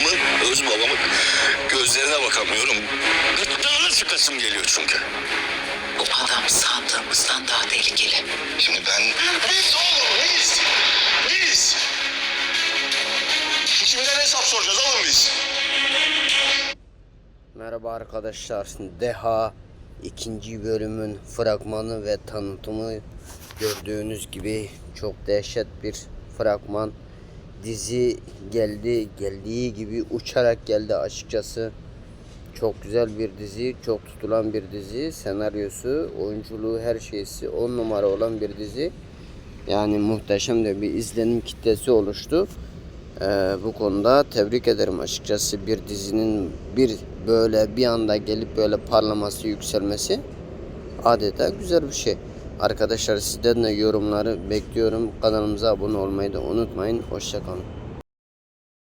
anamın, öz babamın gözlerine bakamıyorum. Gırtlağına sıkasım geliyor çünkü. Bu adam sandığımızdan daha tehlikeli. Şimdi ben... Biz oğlum biz! Biz! Kimden hesap soracağız oğlum biz? Merhaba arkadaşlar. Deha ikinci bölümün fragmanı ve tanıtımı gördüğünüz gibi çok dehşet bir fragman. Dizi geldi, geldiği gibi uçarak geldi açıkçası. Çok güzel bir dizi, çok tutulan bir dizi. Senaryosu, oyunculuğu, her şeysi on numara olan bir dizi. Yani muhteşem de bir izlenim kitlesi oluştu. Ee, bu konuda tebrik ederim açıkçası bir dizinin bir böyle bir anda gelip böyle parlaması yükselmesi adeta güzel bir şey. Arkadaşlar sizden de yorumları bekliyorum. Kanalımıza abone olmayı da unutmayın. Hoşçakalın.